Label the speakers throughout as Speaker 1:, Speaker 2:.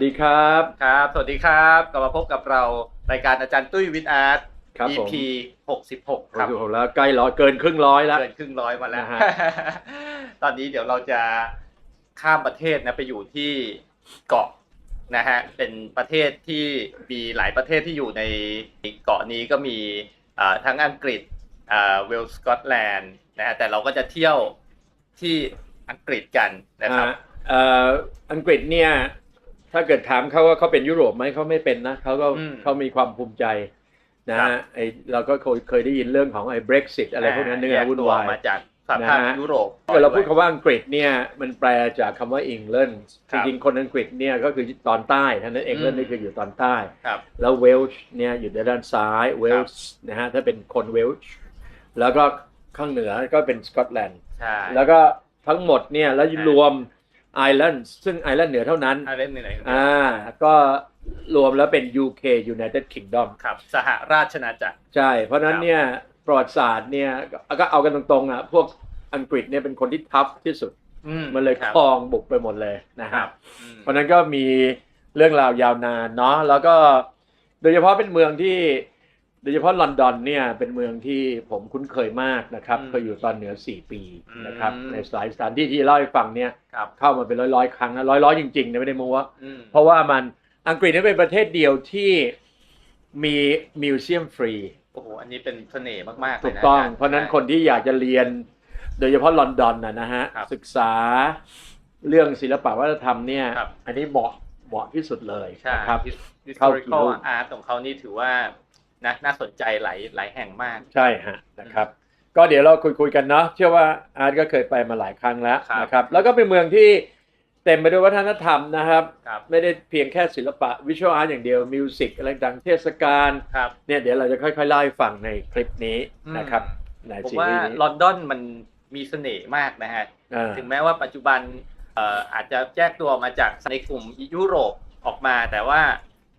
Speaker 1: สวัสดีครับ
Speaker 2: ครับ สวัสดีครับกลับมาพบกับเรารายการอาจารย์ตุ้ยวิทอาร์ต
Speaker 1: ครับผม
Speaker 2: EP 66ครับ
Speaker 1: ผมแล้วใกล้ร้อยเกินครึ่งร้อยแล้ว
Speaker 2: เกินครึ่งร้อยมาแล้ว
Speaker 1: นะฮะ
Speaker 2: ตอนนี้เดี๋ยวเราจะข้ามประเทศนะไปอยู่ที่เกาะนะฮะเป็นประเทศที่มีหลายประเทศที่อยู่ในเกาะนี้ก็มีอ่าทั้งอังกฤษอ่าเวลส์สกอตแลนด์นะฮะแต่เราก็จะเที่ยวที่อังกฤษกันนะครับ
Speaker 1: อ่าเอ่ออังกฤษเนี่ย ถ้าเกิดถามเขาว่าเขาเป็นยุโรปไหมเขาไม่เป็นนะเขาก็
Speaker 2: อืม
Speaker 1: เขามีความภูมิใจนะครับฮะไอเราก็เคยเคยได้ยินเรื่องของไอ้ Brexit อะไรพวกนั้นเนี่ย
Speaker 2: แยก
Speaker 1: วุ่น
Speaker 2: ตัว
Speaker 1: วาย
Speaker 2: มาจากสหภาพ
Speaker 1: นะฮะ
Speaker 2: ยุโรป
Speaker 1: ถ้าเกิดเราพูดคำว่าอังกฤษเนี่ยมันแปลจากคำว่า England
Speaker 2: ค
Speaker 1: จ
Speaker 2: รับ
Speaker 1: ริงๆคนอังกฤษเนี่ยก็คือตอนใต้ท่านั้น England
Speaker 2: อืม
Speaker 1: นี่คืออยู่ตอนใต้
Speaker 2: ครับ
Speaker 1: แล้วเวลช์เนี่ยอยู่ด้านซ้ายเวลช์นะฮะถ้าเป็นคนเวลช์แล้วก็ข้างเหนือก็เป็นสกอตแลนด์
Speaker 2: ใช่
Speaker 1: แล้วก็ทั้งหมดเนี่ยแล้ว
Speaker 2: อ่าร
Speaker 1: วม ไอร์แลนด์ซึ่งไอร์แลนด์เหนือเท่านั้น
Speaker 2: อาเล่นไหนๆ
Speaker 1: อ่าก็รวมแล้วเป็น UK United Kingdom
Speaker 2: ครับ สหราชนาจักร
Speaker 1: ใช่ เพราะฉะนั้นเนี่ยประวัติศาสตร์เนี่ยก็ก็เอากันตรงๆอะพวกอังกฤษเนี่ยเป็นคนที่ทัฟที่สุด
Speaker 2: อื
Speaker 1: มันเลย
Speaker 2: ครับ
Speaker 1: ครองบุกไปหมดเลยนะ
Speaker 2: ค
Speaker 1: ค
Speaker 2: รั
Speaker 1: รั
Speaker 2: บบอืม
Speaker 1: เพราะฉะนั้นก็มีเรื่องราวยาวนานเนาะแล้วก็โดยเฉพาะเป็นเมืองที่ โดยเฉพาะลอนดอนเนี่ยเป็นเมืองที่ผมคุ้นเคยมากนะครับเคยอยู่ตอนเหนือ 4 ปีนะครับในหลายสถานที่ที่เล่าให้ฟังเนี่ย
Speaker 2: ครับ
Speaker 1: เข้ามาเป็นร้อยๆ ครั้งนะร้อยๆ จริงๆนะไม่ได้โม้ว่า
Speaker 2: อืม
Speaker 1: เพราะว่ามันอังกฤษนี่เป็นประเทศเดียวที่มีมิวเซียมฟรี
Speaker 2: โอ้โหอันนี้เป็นเสน่ห์มากๆเลย
Speaker 1: ถูก
Speaker 2: นะ
Speaker 1: ต้อง
Speaker 2: จย์
Speaker 1: เพราะฉะนั้นคนที่อยากจะเรียน โดยเฉพาะลอนดอนนะนะฮะ
Speaker 2: ครับ
Speaker 1: ศึกษาเรื่องศิลปะวัฒนธรรมเนี่ย
Speaker 2: ครับ
Speaker 1: อันนี้เหมาะเหมาะที่สุดเลย
Speaker 2: ใช่
Speaker 1: นะครับ
Speaker 2: เข้า
Speaker 1: เข้ากี่รู
Speaker 2: historical
Speaker 1: ป
Speaker 2: art ของเขานี่ถือว่า นะน่าสนใจหลายหลายแห่งมาก
Speaker 1: ใช่ฮะนะครับ ก็เดี๋ยวเราคุยคุยๆกันเนาะเชื่อว่าอาร์ตก็เคยไปมาหลายครั้งแล้ว
Speaker 2: ครับ
Speaker 1: นะครับ แล้วก็เป็นเมืองที่เต็มไปด้วยวัฒนธรรมนะครับ
Speaker 2: ครับ
Speaker 1: ไม่ได้เพียงแค่ศิลปะวิชวลอาร์ตอย่างเดียวมิวสิกอะไรต่างๆเทศกาล
Speaker 2: ครับ
Speaker 1: เนี่ยเดี๋ยวเราจะค่อยๆเล่าให้ฟังในคลิปนี้นะครับใน
Speaker 2: ผม
Speaker 1: ซี
Speaker 2: ว่า
Speaker 1: รีส์นี้
Speaker 2: ลอนดอนมันมีเสน่ห์มากนะฮะ
Speaker 1: อ่า
Speaker 2: ถึงแม้ว่าปัจจุบันเอ่ออาจจะแยกตัวมาจากในกลุ่มยุโรปออกมาแต่ว่า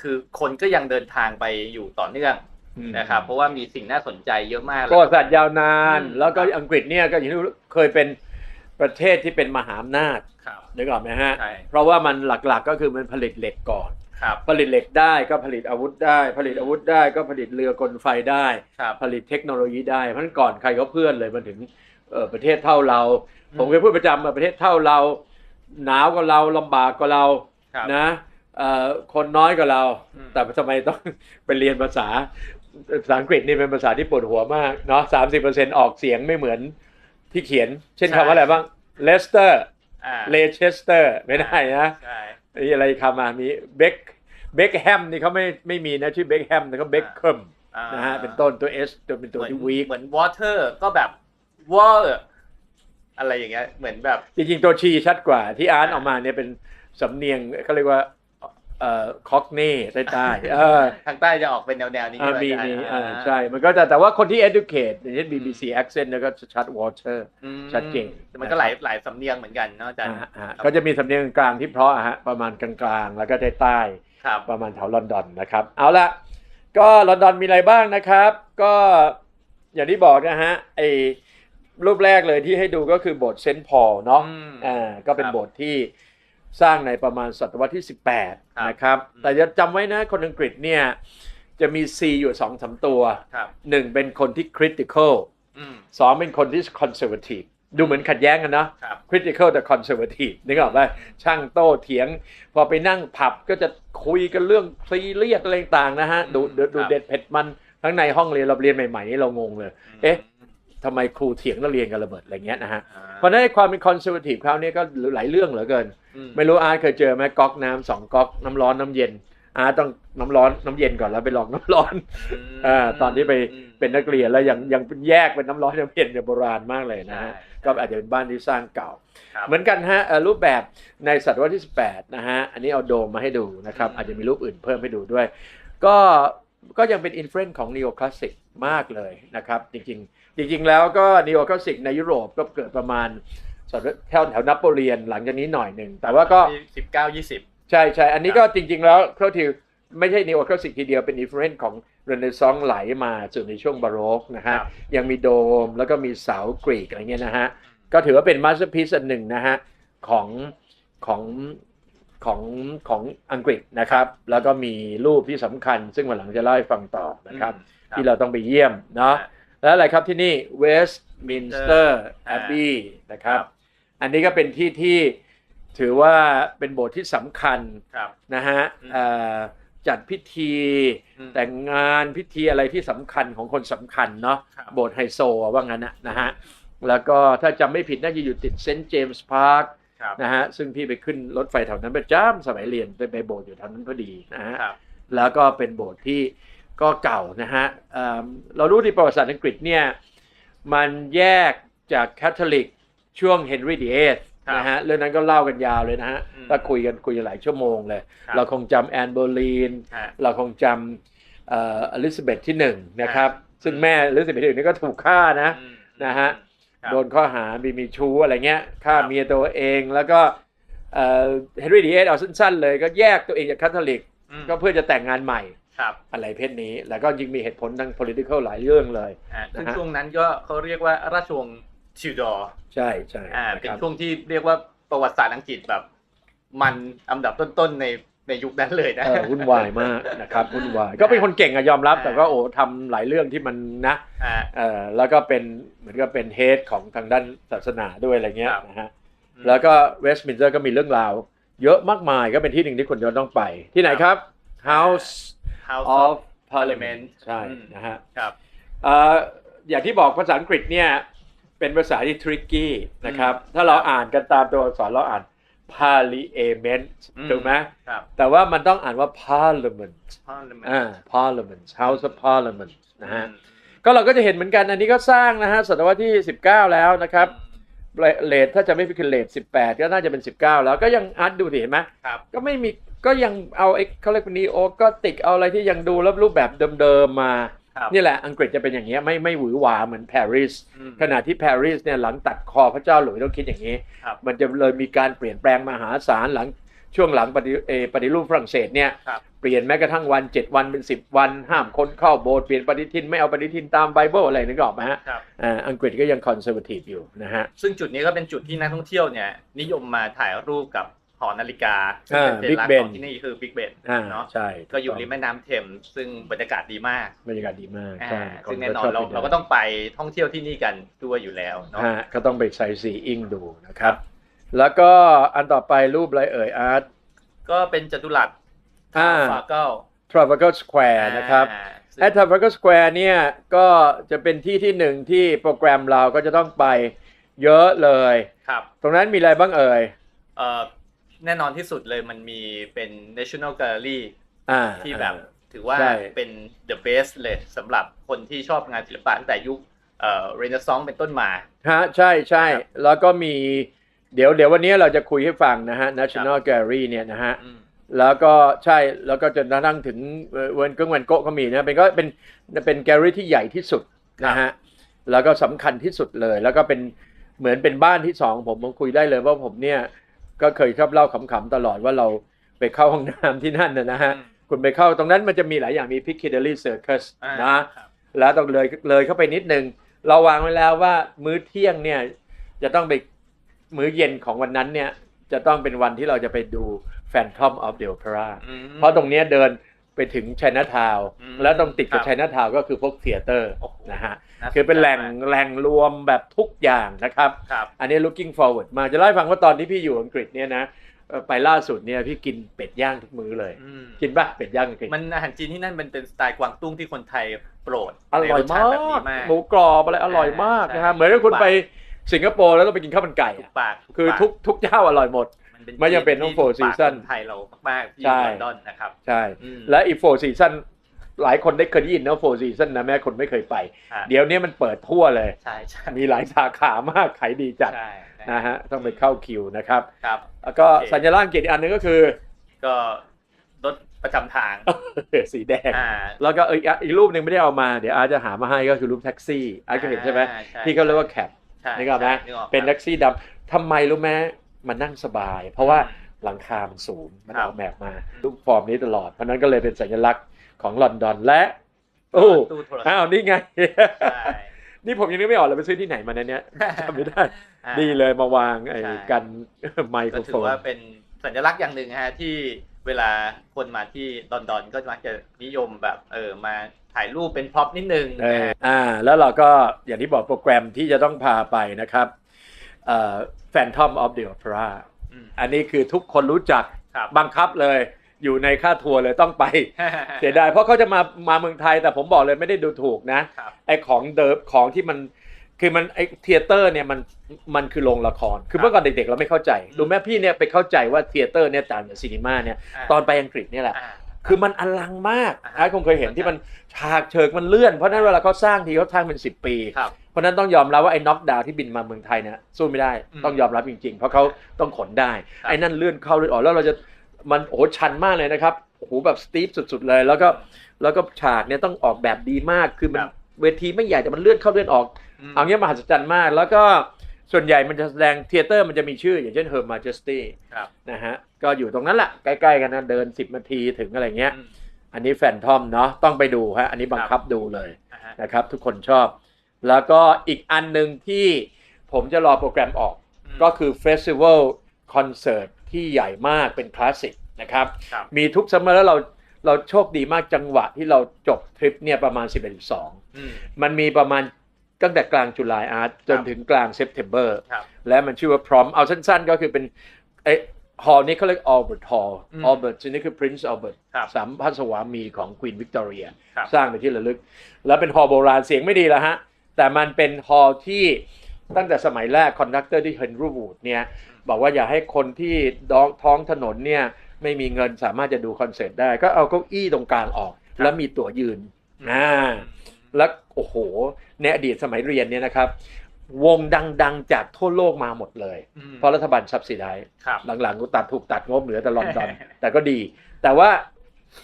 Speaker 2: คือคนก็ยังเดินทางไปอยู่ต่อเนื่องนะครับเพราะว่ามีสิ่งน่าสนใจเยอะมาก
Speaker 1: ประวัติศาสตร์ยาวนาน
Speaker 2: อืม
Speaker 1: แล้วก็อังกฤษเนี่ยก็อย่างที่รู้เคยเป็นประเทศที่เป็นมหาอำนาจ
Speaker 2: ครับ
Speaker 1: นึกออกไหมฮะ
Speaker 2: ใช่
Speaker 1: เพราะว่ามันหลักๆก็คือมันผลิตเหล็กก่อน
Speaker 2: ครับ
Speaker 1: ผลิตเหล็กได้ก็ผลิตอาวุธได้ ผลิตอาวุธได้ก็ผลิตเรือกลไฟได้
Speaker 2: ครับ
Speaker 1: ผลิตเทคโนโลยีได้เพราะฉะนั้นก่อนใครก็เพื่อนเลยมาถึงเอ่อประเทศเท่าเรา
Speaker 2: อืม
Speaker 1: ผมเคยพูดประจำว่าประเทศเท่าเรา หนาวกว่าเราลำบากกว่าเรา
Speaker 2: ครับ
Speaker 1: นะเอ่อ คนน้อยกว่าเรา
Speaker 2: อืม
Speaker 1: แต่ทำไมต้องไปเรียนภาษาภาษาอังกฤษนี่เป็นภาษาที่ปวดหัวมากเนาะสามสิบเปอร์เซ็นออกเสียงไม่เหมือนที่เขียน เช่นคำว่าอะไรบ้างเลสเตอร์
Speaker 2: อ่า
Speaker 1: เลเชสเตอร์ไม่ได้นะ
Speaker 2: ใช่
Speaker 1: ไอ้อะไรคำอะมีเบคเบคแฮมนี่เขาไม่ไม่มีนะชื่อเบคแฮมแต่เขาเบคเคิม
Speaker 2: อ่า
Speaker 1: นะฮะเป็นต้นตัว S ตัวเป็นตัว
Speaker 2: เหมือน
Speaker 1: ที่วีค
Speaker 2: เหมือน water ก็แบบ water อะไรอย่างเงี้ยเหมือนแบบ
Speaker 1: จริงๆตัวชีชัดกว่าที่อาร์ต
Speaker 2: อ่า
Speaker 1: ออกมาเนี่ยเป็นสำเนียงเขาเรียกว่าเอ่อ คอกเน่ใต้ใต้ๆเออ
Speaker 2: ทางใต้จะออกเป็นแนวๆนี้
Speaker 1: อ่า
Speaker 2: ใช่ไห
Speaker 1: มี
Speaker 2: อาจาร
Speaker 1: มี
Speaker 2: ย์
Speaker 1: อ่าใช่ มันก็จะแต่ว่าคนที่ educate อย่างเช่น BBC accent เนี่ยก็ชัด water
Speaker 2: อืม
Speaker 1: ชัดเจน
Speaker 2: แต่มันก็หลายหลายสำเนียงเหมือนกันเนาะอาจารย์
Speaker 1: อ่าอ่า
Speaker 2: ครับ
Speaker 1: ก็จะมีสำเนียงกลางที่เพราะอะฮะประมาณกลางๆ แล้วก็ใต้ใต้
Speaker 2: ครับ
Speaker 1: ๆประมาณแถวลอนดอนนะครับ เอาละก็ลอนดอนมีอะไรบ้างนะครับ ก็อย่างที่บอกนะฮะไอ้รูปแรกเลยที่ให้ดูก็คือโบสถ์เซนต์พอลเนาะ
Speaker 2: อืม
Speaker 1: อ่าก็เป็น
Speaker 2: ครับ
Speaker 1: โบสถ์ที่ สร้างในประมาณศตวรรษที่
Speaker 2: ครับ
Speaker 1: 18 นะครับ
Speaker 2: อืม
Speaker 1: แต่จะจำไว้นะคนอังกฤษเนี่ยจะมี C อยู่สองสามตัว
Speaker 2: ครับ
Speaker 1: หนึ่งเป็นคนที่ critical
Speaker 2: อืม
Speaker 1: สองเป็นคนที่ conservative ดูเหมือนขัดแย้งกันเนาะ
Speaker 2: ครับ
Speaker 1: critical แต่ conservative นึกออกป่ะช่างโต้เถียง พอไปนั่งผับก็จะคุยกันเรื่องซีเรียสอะไรต่างๆนะฮะ ดูดูดู
Speaker 2: ครับ
Speaker 1: เด็ดเผ็ดมันทั้งในห้องเรียนเราเรียนใหม่ๆนี่เรางงเลย เอ๊ะ ทำไมครูเถียงแล้วเรียนกันระเบิดอะไรเงี้ยนะฮะ
Speaker 2: อ่า
Speaker 1: เพราะฉะนั้นความเป็น conservative เขาเนี่ยก็หลายเรื่องเหลือเกิน
Speaker 2: อืม
Speaker 1: ไม่รู้อาร์ตเคยเจอไหมก๊อกน้ำสองก๊อกน้ำร้อนน้ำเย็น อาร์ตต้องน้ำร้อนน้ำเย็นก่อนแล้วไปลองน้ำร้อน
Speaker 2: ม
Speaker 1: อ่าตอนที่ไป
Speaker 2: อืม
Speaker 1: เป็นนักเรียนแล้วยังยังแยกเป็นน้ำร้อนน้ำเย็นเนี่ยโบราณมากเลยนะฮะ
Speaker 2: ใช่
Speaker 1: ก็อาจจะเป็นบ้านที่สร้างเก่า
Speaker 2: ครับ
Speaker 1: เหมือนกันฮะเอ่อรูปแบบในศตวรรษที่ 18 นะฮะอันนี้เอาโดมมาให้ดูนะครับ
Speaker 2: อืม
Speaker 1: อาจจะมีรูปอื่นเพิ่มให้ดูด้วย ก็ก็ยังเป็นอินฟลูเอนซ์ของนีโอคลาสสิก มากเลยนะครับ จริงๆ จริง ๆ แล้วก็นีโอคลาสสิกในยุโรปก็เกิดประมาณศตวรรษแถวแถวนโปเลียนหลังจากนี้หน่อยหนึ่ง แต่ว่าก็
Speaker 2: สิบเก้ายี่สิบ
Speaker 1: ใช่ใช่อันนี้ก็จริง ๆ แล้วเขาถือไม่ใช่นีโอคลาสสิกทีเดียวเป็นอินฟลูเอนซ์ของเรเนซองส์ไหลมาสู่ในช่วงบาโรกนะฮะ
Speaker 2: ครับ
Speaker 1: ยังมีโดมแล้วก็มีเสากรีกอะไรเงี้ยนะฮะก็ถือว่าเป็นมาสเตอร์พีซอันหนึ่งนะฮะของของของของอังกฤษนะครับ แล้วก็มีรูปที่สำคัญ ซึ่งวันหลังจะเล่าให้ฟังต่อนะครับ
Speaker 2: อืม
Speaker 1: ที่เราต้องไปเยี่ยมเนาะ
Speaker 2: อ่า
Speaker 1: แล้วอะไรครับที่นี่ Westminster
Speaker 2: อ่า
Speaker 1: Abbey นะครับ
Speaker 2: ครับ
Speaker 1: อันนี้ก็เป็นที่ที่ถือว่าเป็นโบสถ์ที่สำคัญ
Speaker 2: ครับ
Speaker 1: นะฮะ
Speaker 2: อืม
Speaker 1: เอ่อจัดพิธี
Speaker 2: อืม
Speaker 1: แต่งงานพิธีอะไรที่สำคัญของคนสำคัญเนาะ
Speaker 2: ครับ
Speaker 1: โบสถ์ไฮโซอะว่างั้นนะนะฮะแล้วก็ถ้าจำไม่ผิดน่าจะอยู่ติดเซนต์เจมส์พาร์ค
Speaker 2: ครับ
Speaker 1: นะฮะซึ่งพี่ไปขึ้นรถไฟแถวนั้นประจำสมัยเรียนไปไปโบสถ์อยู่แถวนั้นพอดีนะฮะ
Speaker 2: ครับ
Speaker 1: แล้วก็เป็นโบสถ์ที่ ก็เก่านะฮะเอิ่มเรารู้ที่ประวัติศาสตร์อังกฤษเนี่ยมันแยกจากแคทอลิกช่วงเฮนรีดีเอส
Speaker 2: ครับ
Speaker 1: นะฮะเรื่องนั้นก็เล่ากันยาวเลยนะฮะ
Speaker 2: อืม
Speaker 1: ก็คุยกันคุยกันหลายชั่วโมงเลย
Speaker 2: ครับ
Speaker 1: เราคงจำแอนโบลีน
Speaker 2: ฮะ
Speaker 1: เราคงจำเอ่ออลิซาเบธที่หนึ่งนะครับ ซึ่งแม่อลิซาเบธที่หนึ่งนี่ก็ถูกฆ่านะ
Speaker 2: อืม
Speaker 1: นะฮะ
Speaker 2: ครับ
Speaker 1: โดนข้อหามีมีชู้อะไรเงี้ยฆ่า
Speaker 2: ครับ
Speaker 1: เมียตัวเองแล้วก็เฮนรี่ดีเอสเอาสั้นๆเลยก็แยกตัวเองจากคาทอลิก
Speaker 2: อืม
Speaker 1: ก็เพื่อจะแต่งงานใหม่
Speaker 2: ครับ
Speaker 1: อะไรเพศนี้ แล้วก็ยิ่งมีเหตุผลทาง political หลายเรื่องเลย
Speaker 2: อ่าซึ่ง
Speaker 1: นะฮะ
Speaker 2: ช่วงนั้นก็เขาเรียกว่าราชวงศ์ทิวดอร์
Speaker 1: ใช่ใช่
Speaker 2: อ่า
Speaker 1: นะ
Speaker 2: เป็น
Speaker 1: ครับ
Speaker 2: ช่วงที่เรียกว่าประวัติศาสตร์อังกฤษแบบ มันอันดับต้นๆในในยุคนั้นเลยนะ
Speaker 1: เออวุ่นวายมากนะครับวุ่นวายก็เป็นคนเก่งอะยอมรับ
Speaker 2: อ่า
Speaker 1: แต่ก็โอ้ทำหลายเรื่องที่มันนะ
Speaker 2: อ่า
Speaker 1: เออแล้วก็เป็นเหมือนกับเป็นเฮดของทางด้านศาสนาด้วยอะไรเงี้ย
Speaker 2: ครับ
Speaker 1: นะฮะแล้วก็เวสต์มินสเตอร์ก็มีเรื่องราว เยอะมากมายก็เป็นที่หนึ่งที่คนจะต้องไป ที่ไหนครับ House
Speaker 2: House
Speaker 1: of
Speaker 2: of
Speaker 1: Parliament
Speaker 2: Parliament
Speaker 1: ใช่
Speaker 2: อืม
Speaker 1: นะฮะ
Speaker 2: ครับ
Speaker 1: เอ่ออย่างที่บอกภาษาอังกฤษเนี่ยเป็นภาษาที่ทริกกี้นะครับ ถ้าเราอ่านกันตามตัวอักษรเราอ่าน parliament
Speaker 2: อืม
Speaker 1: ถูกไหม
Speaker 2: ครับ
Speaker 1: แต่ว่ามันต้องอ่านว่า parliament
Speaker 2: Parliament
Speaker 1: อ่า parliament house of parliament นะฮะ
Speaker 2: อืม
Speaker 1: ก็เราก็จะเห็นเหมือนกันอันนี้ก็สร้างนะฮะศตวรรษที่ 19 แล้วนะครับ เลทถ้าจะไม่ผิดคือเลท18ก็น่าจะเป็น19แล้วก็ยังอาร์ตดูสิเห็นไหม
Speaker 2: ครับ
Speaker 1: ก็ไม่มีก็ยังเอาไอ้เขาเรียกว่านีโอก็ติกเอาอะไรที่ยังดูแล้วรูปแบบเดิมๆมา
Speaker 2: ครับ
Speaker 1: นี่แหละอังกฤษจะเป็นอย่างเงี้ยไม่ไม่หวือหวาเหมือนปารีส
Speaker 2: อืม
Speaker 1: ขณะที่ปารีสเนี่ยหลังตัดคอพระเจ้าหลุยส์ต้องคิดอย่างนี้
Speaker 2: ครับ
Speaker 1: มันจะเลยมีการเปลี่ยนแปลงมหาศาลหลัง ช่วงหลังปฏิเออปฏิรูปฝรั่งเศสเนี่ย
Speaker 2: ครับ
Speaker 1: เปลี่ยนแม้กระทั่งวัน7วันเป็น10วัน ห้ามคนเข้าโบสถ์เปลี่ยนปฏิทินไม่เอาปฏิทินตามไบเบิลอะไรนึกออกไหมฮะ
Speaker 2: ครับ
Speaker 1: อ่าอังกฤษก็ยังคอนเซอร์วทีฟอยู่นะฮะ
Speaker 2: ซึ่งจุดนี้ก็เป็นจุดที่นักท่องเที่ยวเนี่ยนิยมมาถ่ายรูปกับหอนาฬิกาซึ่ง
Speaker 1: อ่า
Speaker 2: เป็นสัญ
Speaker 1: Big
Speaker 2: ลักษณ์
Speaker 1: Ben
Speaker 2: ของที่นี่คือบิ๊กเบน
Speaker 1: อ่า
Speaker 2: เนาะ
Speaker 1: ใช่
Speaker 2: ก็อยู่ริมแม่น้ำเทมส์ซึ่งบรรยากาศดีมาก
Speaker 1: บรรยากาศดีมาก
Speaker 2: อ่า
Speaker 1: ใช่
Speaker 2: ซึ่ง
Speaker 1: ค
Speaker 2: แน่นอน
Speaker 1: ชบ
Speaker 2: เรา
Speaker 1: ไปดิ
Speaker 2: เราก็ต้องไปท่องเที่ยวที่นี่กันด้วยอยู่แล้วเนาะ
Speaker 1: ฮะก็ต้องไปไซซีอิงดูนะครับ แล้วก็อันต่อไปรูปอะไรเอ่ยอาร์ต
Speaker 2: ก็เป็นจัตุรัส
Speaker 1: อ่า
Speaker 2: ฟาเก้า
Speaker 1: Trafalgar Square นะครับแอ Trafalgar Square เนี่ยก็จะเป็นที่ที่หนึ่งที่โปรแกรมเราก็จะต้องไปเยอะเลย
Speaker 2: ครับ
Speaker 1: ตรงนั้นมีอะไรบ้างเอ่ย
Speaker 2: เอ่อแน่นอนที่สุดเลยมันมีเป็น National Gallery
Speaker 1: อ่า
Speaker 2: ที่แบบถือว่า
Speaker 1: ใช่
Speaker 2: เป็น the best เลยสำหรับคนที่ชอบงานศิลปะตั้งแต่ยุคเอ่อ Renaissance เป็นต้นมา
Speaker 1: ฮะใช่ใช่
Speaker 2: ครับ
Speaker 1: แล้วก็มี เดี๋ยวเดี๋ยววันนี้เราจะคุยให้ฟังนะฮะ National Gallery เนี่ยนะฮะ
Speaker 2: อืม
Speaker 1: แล้วก็ใช่แล้วก็จนกระทั่งถึงเอ่อเวนเกิ้งเวนโกะก็มีนะเป็นก็เป็นเป็นแกลเลอรี่ที่ใหญ่ที่สุดนะฮะแล้วก็สำคัญที่สุดเลย แล้วก็เป็นเหมือนเป็นบ้านที่สองผมผมคุยได้เลยว่าผมเนี่ยก็เคยชอบเล่าขำๆตลอดว่าเราไปเข้าห้องน้ำที่นั่นนะนะฮะ
Speaker 2: อืม
Speaker 1: คุณไปเข้าตรงนั้นมันจะมีหลายอย่างมี Piccadilly Circus
Speaker 2: อ่า
Speaker 1: นะ
Speaker 2: ครับ
Speaker 1: แล้วต้องเลยเลยเข้าไปนิดนึง เราวางไว้แล้วว่ามื้อเที่ยงเนี่ยจะต้องไป มื้อเย็นของวันนั้นเนี่ยจะต้องเป็นวันที่เราจะไปดู Phantom of the Opera
Speaker 2: อืม
Speaker 1: เพราะตรงเนี้ยเดินไปถึง China Town
Speaker 2: อืม
Speaker 1: แล้วตรงติดกับ
Speaker 2: ครับ
Speaker 1: China Town ก็คือพวกเทเตอร์
Speaker 2: โอ้โห
Speaker 1: นะฮะา
Speaker 2: ส
Speaker 1: คือเป็นแหล่ง
Speaker 2: ใจมาก
Speaker 1: แหล่งรวมแบบทุกอย่างนะครับ
Speaker 2: ครับ
Speaker 1: อันนี้ looking forward มาจะเล่าให้ฟังว่าตอนที่พี่อยู่อังกฤษเนี่ยนะเอ่อไปล่าสุดเนี่ยพี่กินเป็ดย่างทุกมื้อเลย
Speaker 2: อืม
Speaker 1: กินปะเป็ดย่างอังกฤษ
Speaker 2: มันอาหารจีนที่นั่นมันเป็นสไตล์กวางตุ้งที่คนไทยโปรด
Speaker 1: อร่อย
Speaker 2: ในสช
Speaker 1: มา
Speaker 2: ติแบบนี้
Speaker 1: ก
Speaker 2: มาก
Speaker 1: หมูกรอบอะไรอร่อยมาก
Speaker 2: ใช่
Speaker 1: นะฮะเหมือนกับคุณไป สิงคโปร์แล้วต้องไปกินข้าวมันไก่
Speaker 2: ถูก
Speaker 1: อะ
Speaker 2: ปาก
Speaker 1: คือ
Speaker 2: ปาก
Speaker 1: ทุกทุกเจ้าอร่อยหมด
Speaker 2: มันเป็น
Speaker 1: ไม่จำเป็นต้อง
Speaker 2: ที่
Speaker 1: four
Speaker 2: ถูกปาก
Speaker 1: season
Speaker 2: คนไทยเรามากๆที่
Speaker 1: ใช่
Speaker 2: ลอนดอนนะครับ
Speaker 1: ใช่
Speaker 2: อืม
Speaker 1: และอีโฟซีซันหลายคนได้เคยได้ยินนะโฟซีซันนะแม่คนไม่เคยไป
Speaker 2: อะ
Speaker 1: เดี๋ยวนี้มันเปิดทั่วเลย
Speaker 2: ใช่ใช่
Speaker 1: มีหลายสาขามากขายดีจัด
Speaker 2: ใช่
Speaker 1: นะฮะต้องไปเข้าคิวนะครับ
Speaker 2: ครับ
Speaker 1: แล้วก็
Speaker 2: โอเค
Speaker 1: สัญลักษณ์อังกฤษอีกอันหนึงก็คือ
Speaker 2: ก็รถประจำทาง
Speaker 1: สีแดง
Speaker 2: อ่า
Speaker 1: แล้วก็อีกอีกรูปหนึ่งไม่ได้เอามาเดี๋ยวอาจจะหามาให้ก็คือรูปแท็กซี่อาจจะเห็นใช่ไหม
Speaker 2: อ่าใช่
Speaker 1: ที่เขาเรียกว่าแคป
Speaker 2: ใช่
Speaker 1: นึกออกไหม
Speaker 2: ใช่กออก
Speaker 1: เป็น
Speaker 2: ค
Speaker 1: แท็
Speaker 2: รับ
Speaker 1: กซี่ดำทำไมรู้ไหมมันนั่งสบาย เพราะว่าหลังคามันสูงมัน
Speaker 2: ครั
Speaker 1: อบอกแบบมารูปฟอร์มนี้ตลอด เพราะนั้นก็เลยเป็นสัญลักษณ์ของลอนดอนและโอ้
Speaker 2: ตู้โทรศัพ
Speaker 1: อ้าว
Speaker 2: ท์
Speaker 1: นี่ไง
Speaker 2: ใช่
Speaker 1: นี่ผมยังนึกไม่ออกเลยไปซื้อที่ไหนมาเนี่ยจำไม่ได้
Speaker 2: อ่า
Speaker 1: ดีเลยมาวางไอ้
Speaker 2: ใช่
Speaker 1: กันไมโค
Speaker 2: ก็
Speaker 1: ร
Speaker 2: ถื
Speaker 1: โฟ
Speaker 2: อนว่าเป็นสัญลักษณ์อย่างหนึ่งฮะที่เวลาคนมาที่ลอนดอนก็มักจะนิยมแบบเออมา ถ่ายรูปเป็นพร็อพนิดนึง
Speaker 1: เอ
Speaker 2: นะ
Speaker 1: อ
Speaker 2: ฮะ
Speaker 1: อ่า แล้วเราก็อย่างที่บอกโปรแกรมที่จะต้องพาไปนะครับเอ่อ Phantom of the Opera
Speaker 2: ม
Speaker 1: อันนี้คือทุกคนรู้จัก
Speaker 2: ครับ
Speaker 1: บังคับเลยอยู่ในค่าทัวร์เลยต้องไป เสียดายเพราะเขาจะมามาเมืองไทยแต่ผมบอกเลยไม่ได้ดูถูกนะ
Speaker 2: ครับ
Speaker 1: ไอของเดิมของที่มันคือมันไอเทเตอร์เนี่ยมันมันคือโรงละคร คือเมื่อก่อนเด็กๆเราไม่เข้าใจ
Speaker 2: อืม
Speaker 1: ดูแม่พี่เนี่ยไปเข้าใจว่าเทเตอร์เนี่ยต่างจากซีนีมาเนี่ยาตอนไปอังกฤษเนี่ยแหละ
Speaker 2: อ่า
Speaker 1: คือมันอลังมาก
Speaker 2: อ่าฮะ
Speaker 1: อาร์ตคงเคยเห็นที่มันฉากเชิงมันเลื่อน เพราะฉะนั้นเวลาเขาสร้างทีเขาสร้างเป็น 10 ปี
Speaker 2: ครับ
Speaker 1: เพราะฉะนั้นต้องยอมรับว่าไอ้น็อกดาวที่บินมาเมืองไทยเนี่ยสู้ไม่ได้
Speaker 2: อืม
Speaker 1: ต้องยอมรับจริง ๆ เพราะเขาต้องขนได้
Speaker 2: ครับ
Speaker 1: ไอ้นั่นเลื่อนเข้าเลื่อนออกแล้วเราจะมันโอ้โหชันมากเลยนะครับโอ้โหแบบสตีฟสุดๆเลย แล้วก็แล้วก็ฉากเนี่ยต้องออกแบบดีมากคือมัน
Speaker 2: ครับ
Speaker 1: เวทีไม่ใหญ่แต่มันเลื่อนเข้าเลื่อนออก
Speaker 2: ม
Speaker 1: เอาเงี้ยมหัศจรรย์มาก แล้วก็ ส่วนใหญ่มันจะแสดงเทเตอร์มันจะมีชื่อ อย่างเช่น Her Majesty
Speaker 2: ครับ
Speaker 1: นะฮะก็อยู่ตรงนั้นแหละใกล้ๆกันนะเดิน 10นาทีถึงอะไรเงี้ย
Speaker 2: อืม
Speaker 1: อันนี้แฟนทอมเนาะต้องไปดูฮะอันนี้บังคับดูเลย
Speaker 2: อ่าฮะ
Speaker 1: นะครับ ทุกคนชอบ แล้วก็อีกอันหนึ่งที่ผมจะรอโปรแกรมออก
Speaker 2: ม
Speaker 1: ก็คือเฟสติวัลคอนเสิร์ตที่ใหญ่มากเป็นคลาสสิกนะครับ
Speaker 2: ครับ
Speaker 1: มีทุกซัมเมอร์แล้วเราเราโชคดีมากจังหวะที่เราจบทริปเนี่ยประมาณ 11 12
Speaker 2: อืม
Speaker 1: มันมีประมาณ ตั้งแต่กลางจุลายอาร์ตจน
Speaker 2: ครับ
Speaker 1: ถึงกลางเซปเทมเบอร์
Speaker 2: ครับ
Speaker 1: และมันชื่อว่าพร้อมเอาสั้นๆ ก็คือเป็นไอฮอลนี้เขาเรียกอัลเบิร์ตฮอล
Speaker 2: อืม
Speaker 1: อัลเบิร์ตชนิดคือ Prince Albert
Speaker 2: ครับ
Speaker 1: สามพระสวามีของควีนวิกตอเรีย
Speaker 2: ครับ
Speaker 1: สร้างเป็นที่ระลึก แล้วเป็นฮอลโบราณเสียงไม่ดีแล้วฮะ แต่มันเป็นฮอลที่ตั้งแต่สมัยแรกคอนดักเตอร์ที่เฮนรี่วูดเนี่ยบอกว่าอย่าให้คนที่ดองท้องถนนเนี่ยไม่มีเงินสามารถจะดูคอนเสิร์ตได้ ก็เอาเก้าอี้ตรงกลางออก
Speaker 2: ครับ
Speaker 1: แล้วมีตั๋วยืนอ่าแล้ว โอ้โห ในอดีตสมัยเรียนเนี่ยนะครับ วงดังๆ จากทั่วโลกมาหมดเลย
Speaker 2: อืม
Speaker 1: เพราะรัฐบาลซับซิได
Speaker 2: ครับ
Speaker 1: หลังๆก็ตัดถูกตัดงบเหลือแต่ลอนดอน แต่ก็ดี แต่ว่า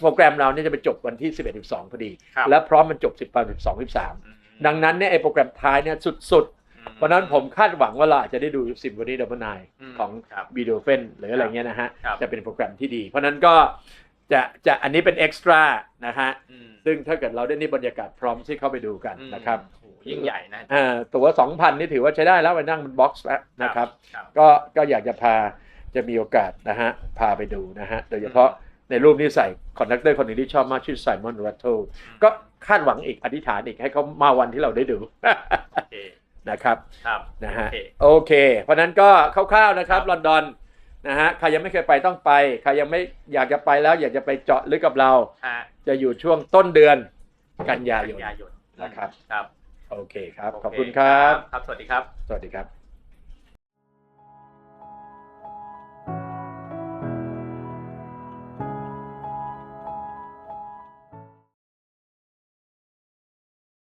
Speaker 1: โปรแกรมเราเนี่ยจะไปจบวันที่ 11 12พอดี
Speaker 2: ครับ
Speaker 1: และพร้อมมันจบ 10 12 13
Speaker 2: อืม
Speaker 1: ดังนั้นเนี่ยไอ้โปรแกรมท้ายเนี่ยสุด
Speaker 2: อืม
Speaker 1: ๆเพราะฉะนั้นผมคาดหวังว่าเราอาจจะได้ดูซิมโฟนีดับเบิลไน
Speaker 2: อืม
Speaker 1: ของ
Speaker 2: ครับ
Speaker 1: บีโดเฟนหรืออะไรเงี้ยนะฮะ
Speaker 2: ครับ
Speaker 1: จะเป็นโปรแกรมที่ดี เพราะฉะนั้นก็ จะจะอันนี้เป็นเอ็กซ์ตร้านะฮะ
Speaker 2: อืม
Speaker 1: ซึ่งถ้าเกิดเราได้นี่บรรยากาศพร้อมที่เข้าไปดูกันนะครับ
Speaker 2: โอ้โหยิ่งใหญ่นะ
Speaker 1: อ่าตัว 2,000 นี่ถือว่าใช้ได้แล้วไปนั่งบนบ็อกซ์แล้วนะครับ
Speaker 2: ครับ
Speaker 1: ก็ก็อยากจะพาจะมีโอกาสนะฮะพาไปดูนะฮะโดยเฉพาะในรูปนี้ใส่คอนดักเตอร์คนหนึ่งที่ชอบมากชื่อไซมอนรัตเทลก็คาดหวังอีกอธิษฐานอีกให้เขามาวันที่เราได้ดู
Speaker 2: โอเค
Speaker 1: นะครับ
Speaker 2: ครับ
Speaker 1: นะฮะ
Speaker 2: โอเค
Speaker 1: โอเคเพราะฉะนั้นก็คร่าวๆนะครับ
Speaker 2: ครับ
Speaker 1: ลอนดอน นะฮะใครยังไม่เคยไปต้องไป ใครยังไม่อยากจะไปแล้ว อยากจะไปเจาะลึกกับเรา
Speaker 2: ฮะ
Speaker 1: จะอยู่ช่วงต้นเดือนกันยายน
Speaker 2: กันยายน
Speaker 1: นะครับ
Speaker 2: ครับ
Speaker 1: โอเคครับ
Speaker 2: โเข
Speaker 1: อบคุณครับ
Speaker 2: ครับ สวัสดีครับ
Speaker 1: สวัสดีครับ